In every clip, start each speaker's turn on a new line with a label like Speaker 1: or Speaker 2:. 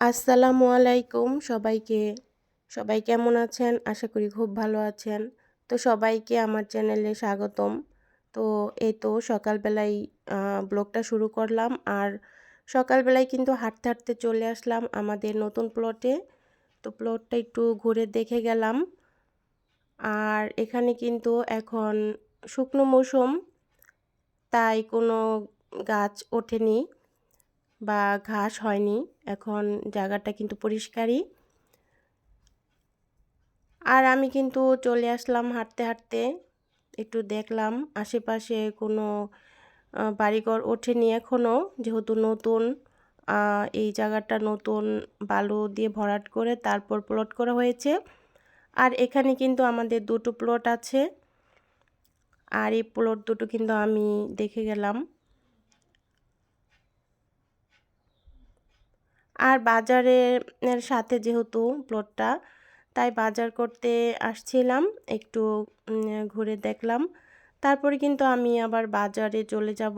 Speaker 1: আসসালামু আলাইকুম সবাইকে। সবাই কেমন আছেন? আশা করি খুব ভালো আছেন। তো সবাইকে আমার চ্যানেলে স্বাগতম। তো এই তো সকালবেলায় ব্লগটা শুরু করলাম। আর সকালবেলায় কিন্তু হাঁটতে হাঁটতে চলে আসলাম আমাদের নতুন প্লটে। তো প্লটটা একটু ঘুরে দেখে গেলাম। আর এখানে কিন্তু এখন শুকনো মৌসুম, তাই কোনো গাছ ওঠেনি। বা ঘাস হয়নি, এখন জায়গাটা কিন্তু পরিষ্কারই। আর আমি কিন্তু চলে আসলাম হাঁটতে হাঁটতে, একটু দেখলাম আশেপাশে কোনো বাড়িঘর ওঠেনি এখনও যেহেতু নতুন এই জায়গাটা নতুন বালু দিয়ে ভরাট করে তারপর প্লট করা হয়েছে। আর এখানে কিন্তু আমাদের দুটো প্লট আছে, আর এই প্লট দুটো কিন্তু আমি দেখে গেলাম। আর বাজারের সাথে যেহেতু প্লটটা তাই বাজার করতে আসছিলাম, একটু ঘুরে দেখলাম। তারপরে কিন্তু আমি আবার বাজারে চলে যাব।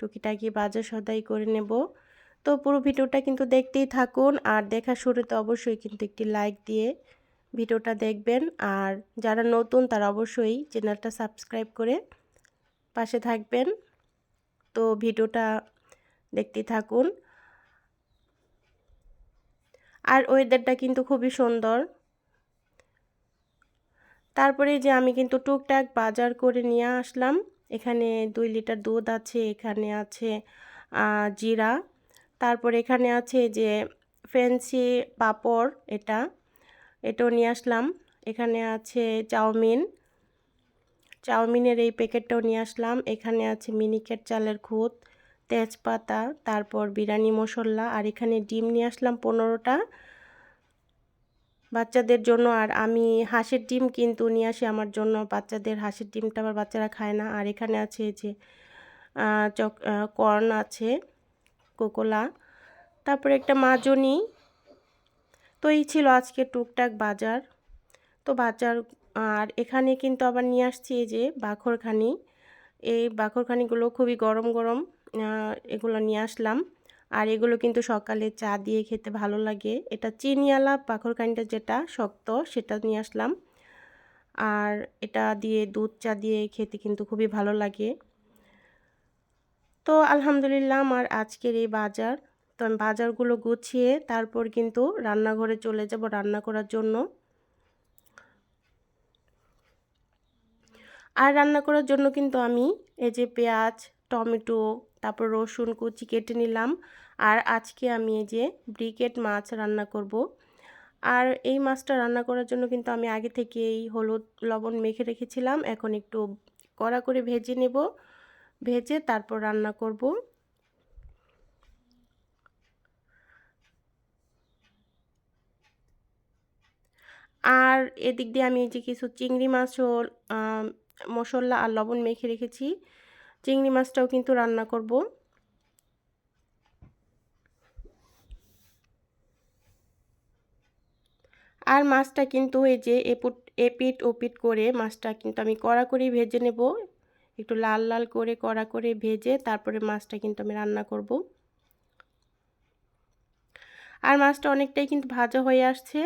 Speaker 1: টুকিটাকি বাজার সদাই করে নেব। তো পুরো ভিডিওটা কিন্তু দেখতেই থাকুন, আর দেখা শুরুতে অবশ্যই কিন্তু একটি লাইক দিয়ে ভিডিওটা দেখবেন। আর যারা নতুন, তারা অবশ্যই চ্যানেলটা সাবস্ক্রাইব করে পাশে থাকবেন। তো ভিডিওটা দেখতেই থাকুন। আর ওয়েদারটা কিন্তু খুবই সুন্দর। তারপরে যে আমি কিন্তু টুকটাক বাজার করে নিয়ে আসলাম। এখানে দুই লিটার দুধ আছে, এখানে আছে জিরা। তারপর এখানে আছে যে ফ্যান্সি পাপড় এটা, এটাও নিয়ে আসলাম। এখানে আছে চাউমিন। চাউমিনের এই প্যাকেটটাও নিয়ে আসলাম। এখানে আছে মিনিকেট চালের খুদ তেজপাতা, তারপর বিরিয়ানি মশলা, আর এখানে ডিম নিয়ে আসলাম পনেরোটা। বাচ্চাদের জন্য, আর আমি হাঁসের ডিম কিন্তু নিয়ে আসি আমার জন্য। বাচ্চাদের হাঁসের ডিমটা আবার বাচ্চারা খায় না। আর এখানে আছে যে চক কর্ন আছে, কোকোলা, তারপরে একটা মাজনি। তো এই ছিল আজকে টুকটাক বাজার। তো বাজার, আর এখানে কিন্তু আবার নিয়ে আসছি এই যে বাখরখানি। এই বাখরখানিগুলো খুবই গরম গরম। এগুলো নিয়ে আসলাম। আর এগুলো কিন্তু সকালে চা দিয়ে খেতে ভালো লাগে। এটা চিনিওয়ালা পাখরকানিটা যেটা শক্ত, সেটা নিয়ে আসলাম। আর এটা দিয়ে দুধ চা দিয়ে খেতে কিন্তু খুবই ভালো লাগে। তো আলহামদুলিল্লাহ আমার আজকের এই বাজার। তো আমি বাজারগুলো গুছিয়ে তারপর কিন্তু রান্নাঘরে চলে যাব রান্না করার জন্য। আর রান্না করার জন্য কিন্তু আমি এই যে পেঁয়াজ টমেটো, তারপর রসুন কুচি কেটে নিলাম। আর আজকে আমি এই যে ব্রিকেট মাছ রান্না করব। আর এই মাছটা রান্না করার জন্য কিন্তু আমি আগে থেকে এই হলুদ, লবণ মেখে রেখেছিলাম। এখন একটু কড়া করে ভেজে নেব। ভেজে তারপর রান্না করব। আর এদিক দিয়ে আমি এই যে কিছু চিংড়ি মাছও মশলা আর লবণ মেখে রেখেছি। চিংড়ি মাছটাও কিন্তু রান্না করব। আর মাছটা কিন্তু এই যে এপুট, এপিট ওপিট করে মাছটা কিন্তু আমি কড়া করে ভেজে নেব। একটু লাল লাল করে কড়া করে ভেজে তারপরে মাছটা কিন্তু আমি রান্না করব। আর মাছটা অনেকটাই কিন্তু ভাজা হয়ে আসছে।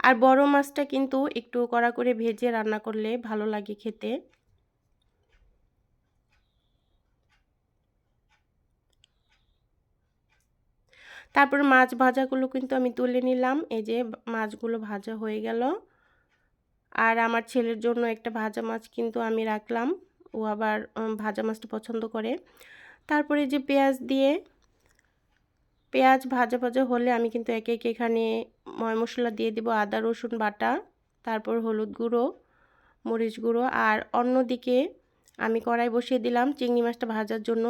Speaker 1: আর বড় মাছটা কিন্তু একটু কড়া করে ভেজে রান্না করলে ভালো লাগে খেতে। তারপর মাছ ভাজাগুলো কিন্তু আমি তুলে নিলাম। এই যে মাছগুলো ভাজা হয়ে গেল। আর আমার ছেলের জন্য একটা ভাজা মাছ কিন্তু আমি রাখলাম। ও আবার ভাজা মাছটা পছন্দ করে। তারপরে যে পেঁয়াজ দিয়ে পেঁয়াজ ভাজা ভাজা হলে আমি কিন্তু একে একে এখানে ময় মশলা দিয়ে দিব আদা, রসুন বাটা, তারপর হলুদ গুঁড়ো, মরিচ গুঁড়ো আর অন্যদিকে আমি কড়াই বসিয়ে দিলাম চিংড়ি মাছটা ভাজার জন্য।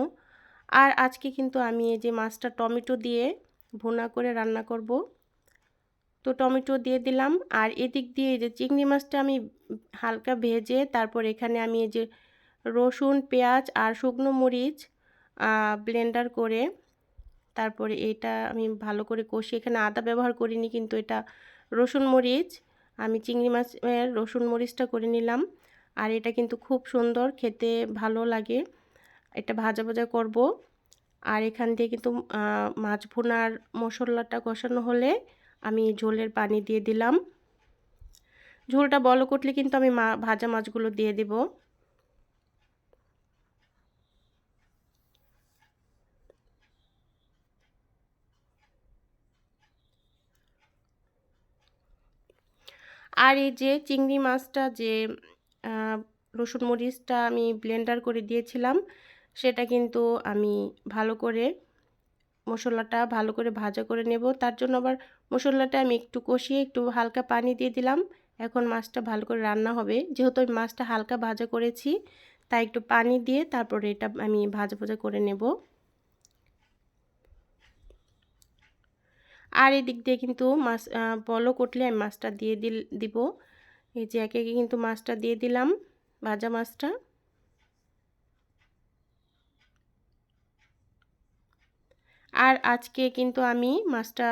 Speaker 1: আর আজকে কিন্তু আমি এই যে মাছটা টমেটো দিয়ে ভুনা করে রান্না করব। তো টমেটো দিয়ে দিলাম আর এদিক দিয়ে এই যে চিংড়ি মাছটা আমি হালকা ভেজে তারপর এখানে আমি এই যে রসুন, পেঁয়াজ আর শুকনো মরিচ ব্লেন্ডার করে তারপরে এটা আমি ভালো করে কষি। এখানে আদা ব্যবহার করিনি কিন্তু এটা রসুন মরিচ, আমি চিংড়ি মাছের রসুন মরিচটা করে নিলাম। আর এটা কিন্তু খুব সুন্দর, খেতে ভালো লাগে। এটা ভাজা ভাজা করব। আর এখান দিয়ে কিন্তু মাছ ভুনার মশলাটা কষানো হলে আমি ঝোলের পানি দিয়ে দিলাম। ঝোলটা বলো করলে কিন্তু আমি মা, ভাজা মাছগুলো দিয়ে দেব। আর এই যে চিংড়ি মাছটা যে রসুন মরিচটা আমি ব্লেন্ডার করে দিয়েছিলাম, সেটা কিন্তু আমি ভালো করে মশলাটা ভালো করে ভাজা করে নেব। তার জন্য আবার মশলাটা আমি একটু কষিয়ে একটু হালকা পানি দিয়ে দিলাম। এখন মাছটা ভালো করে রান্না হবে। যেহেতু আমি মাছটা হালকা ভাজা করেছি, তাই একটু পানি দিয়ে তারপরে এটা আমি ভাজা ভাজা করে নেব। আর এদিক দিয়ে কিন্তু মাছ বলো কটলে আমি মাছটা দিয়ে দিল, দিব। এই যে একে একে কিন্তু মাছটা দিয়ে দিলাম, ভাজা মাছটা। আর আজকে কিন্তু আমি মাছটা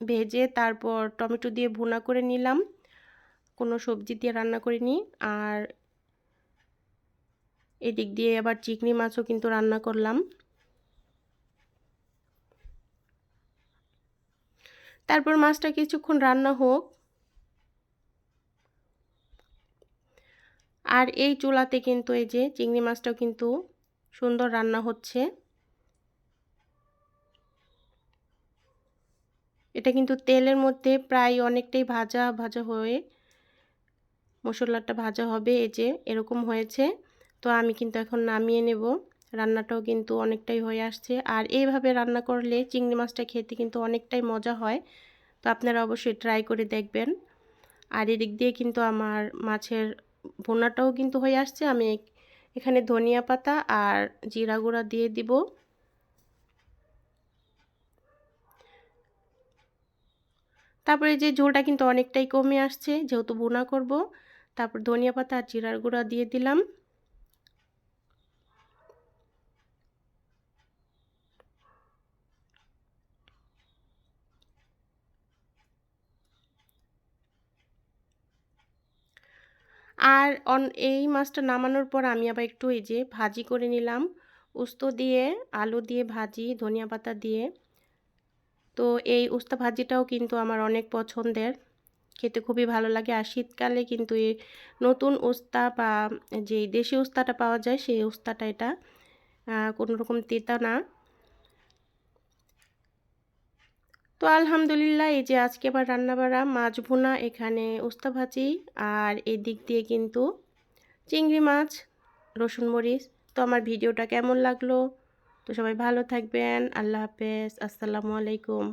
Speaker 1: ভেজে তারপর টমেটো দিয়ে ভুনা করে নিলাম। কোনো সবজি দিয়ে রান্না করিনি। আর এদিক দিয়ে আবার চিংড়ি মাছও কিন্তু রান্না করলাম। তারপর মাছটা কিছুক্ষণ রান্না হোক। আর এই চুলাতে কিন্তু এই যে চিংড়ি মাছটাও কিন্তু সুন্দর রান্না হচ্ছে। এটা কিন্তু তেলের মধ্যে প্রায় অনেকটাই ভাজা ভাজা হয়ে মশলাটা ভাজা হবে। এই যে এরকম হয়েছে। তো আমি কিন্তু এখন নামিয়ে নেব। রান্নাটাও কিন্তু অনেকটাই হয়ে আসছে। আর এইভাবে রান্না করলে চিংড়ি মাছটা খেতে কিন্তু অনেকটাই মজা হয়। তো আপনারা অবশ্যই ট্রাই করে দেখবেন। আর এদিক দিয়ে কিন্তু আমার মাছের ভোনাটাও কিন্তু হয়ে আসছে। আমি এখানে ধনিয়া পাতা আর জিরা গুঁড়া দিয়ে দিব। তারপরে যে ঝোলটা কিন্তু অনেকটাই কমে আসছে, যেহেতু বোনা করব, তারপর ধনিয়া পাতা আর জিরার গুঁড়া দিয়ে দিলাম। আর অন, এই মাছটা নামানোর পর আমি আবার একটু এই যে ভাজি করে নিলাম। উস্ত দিয়ে, আলু দিয়ে ভাজি, ধনিয়া পাতা দিয়ে। তো এই উস্তা ভাজিটাও কিন্তু আমার অনেক পছন্দের। খেতে খুবই ভালো লাগে। আর শীতকালে কিন্তু এই নতুন উস্তা বা যে দেশি উস্তাটা পাওয়া যায়, সেই উস্তাটা এটা কোনো রকম তেতা না। তো আলহামদুলিল্লাহ, এই যে আজকে আবার রান্নাবাড়া, মাছ ভুনা, এখানে উস্তা ভাজি আর এই দিক দিয়ে কিন্তু চিংড়ি মাছ, রসুন মরিচ। তো আমার ভিডিওটা কেমন লাগল? তো সবাই ভালো থাকবেন। আল্লাহ হাফেজ। আসসালামু আলাইকুম।